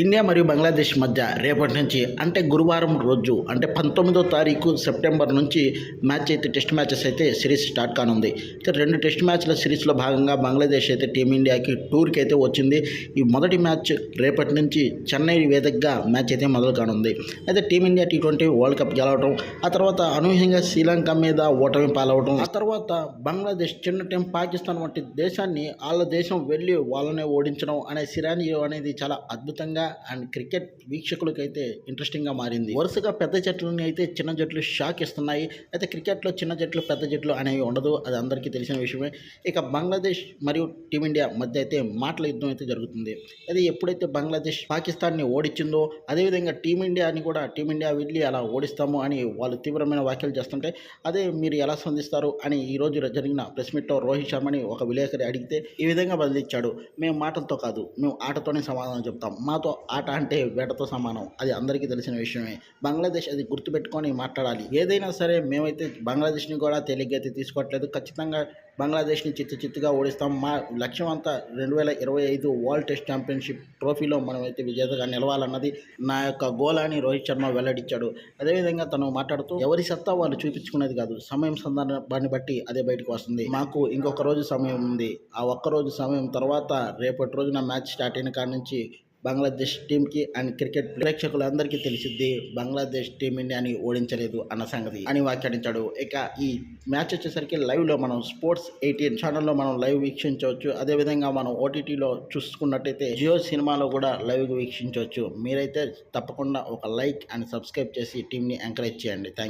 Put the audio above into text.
India మరియు బంగ్లాదేశ్ మధ్య రేపటి నుంచి అంటే గురువారం రోజు అంటే పంతొమ్మిదో తారీఖు సెప్టెంబర్ నుంచి మ్యాచ్ అయితే టెస్ట్ మ్యాచెస్ అయితే సిరీస్ స్టార్ట్ కానుంది. అయితే రెండు టెస్ట్ మ్యాచ్ల సిరీస్లో భాగంగా బంగ్లాదేశ్ అయితే టీమిండియాకి టూర్కి అయితే వచ్చింది. ఈ మొదటి మ్యాచ్ రేపటి నుంచి చెన్నై వేదికగా మ్యాచ్ అయితే మొదలు కానుంది. అయితే team India T twenty world cup గెలవడం ఆ తర్వాత అనూహ్యంగా శ్రీలంక మీద ఓటమి పాలవడం ఆ తర్వాత బంగ్లాదేశ్ చిన్న టీం పాకిస్తాన్ వంటి దేశాన్ని వాళ్ళ దేశం వెళ్ళి వాళ్ళనే ఓడించడం అనే సిరాని అనేది చాలా అద్భుతంగా అండ్ క్రికెట్ వీక్షకులకు అయితే ఇంట్రెస్టింగ్గా మారింది. వరుసగా పెద్ద జట్లని అయితే చిన్న జట్లు షాక్ ఇస్తున్నాయి. అయితే క్రికెట్లో చిన్న జట్లు పెద్ద జట్లు అనేవి ఉండదు. అది అందరికీ తెలిసిన విషయమే. ఇక బంగ్లాదేశ్ మరియు టీమిండియా మధ్య అయితే మాటల యుద్ధం అయితే జరుగుతుంది. అది ఎప్పుడైతే బంగ్లాదేశ్ పాకిస్తాన్ని ఓడించిందో అదేవిధంగా టీమిండియాని కూడా టీమిండియా వెళ్ళి అలా ఓడిస్తాము అని వాళ్ళు తీవ్రమైన వ్యాఖ్యలు చేస్తుంటే అదే మీరు ఎలా స్పందిస్తారు అని ఈ రోజు జరిగిన ప్రెస్ మీట్లో రోహిత్ శర్మని ఒక విలేకరి అడిగితే ఈ విధంగా బదిలిచ్చాడు మేము మాటలతో కాదు మేము ఆటతోనే సమాధానం చెప్తాం. మాతో ఆట అంటే వేటతో సమానం. అది అందరికీ తెలిసిన విషయమే. బంగ్లాదేశ్ అది గుర్తుపెట్టుకొని మాట్లాడాలి. ఏదైనా సరే మేమైతే బంగ్లాదేశ్ని కూడా తేలిగ్గా అయితే తీసుకోవట్లేదు. ఖచ్చితంగా బంగ్లాదేశ్ని చిత్తు చిత్తుగా ఓడిస్తాం. మా లక్ష్యం అంతా రెండు వేల ఇరవై ఐదు వరల్డ్ టెస్ట్ ఛాంపియన్షిప్ ట్రోఫీలో మనమైతే విజేతగా నిలవాలన్నది నా యొక్క గోల్ అని రోహిత్ శర్మ వెల్లడించాడు. అదేవిధంగా తను మాట్లాడుతూ ఎవరి సత్తా వాళ్ళు చూపించుకునేది కాదు. సమయం సందర్భాన్ని బట్టి అదే బయటకు వస్తుంది. మాకు ఇంకొక రోజు సమయం ఉంది. ఆ ఒక్క రోజు సమయం తర్వాత రేపటి రోజున మ్యాచ్ స్టార్ట్ అయిన కాడ నుంచి బంగ్లాదేశ్ టీంకి అండ్ క్రికెట్ ప్రేక్షకులందరికీ తెలిసిద్ది బంగ్లాదేశ్ టీమిండియాని ఓడించలేదు అన్న సంగతి అని వ్యాఖ్యానించాడు. ఇక ఈ మ్యాచ్ వచ్చేసరికి లైవ్లో మనం స్పోర్ట్స్ ఎయిటీన్ ఛానల్లో మనం లైవ్ వీక్షించవచ్చు. అదేవిధంగా మనం ఓటీటీలో చూసుకున్నట్టయితే జియో సినిమాలో కూడా లైవ్ వీక్షించవచ్చు. మీరైతే తప్పకుండా ఒక లైక్ అండ్ సబ్స్క్రైబ్ చేసి టీంని ఎంకరేజ్ చేయండి. థ్యాంక్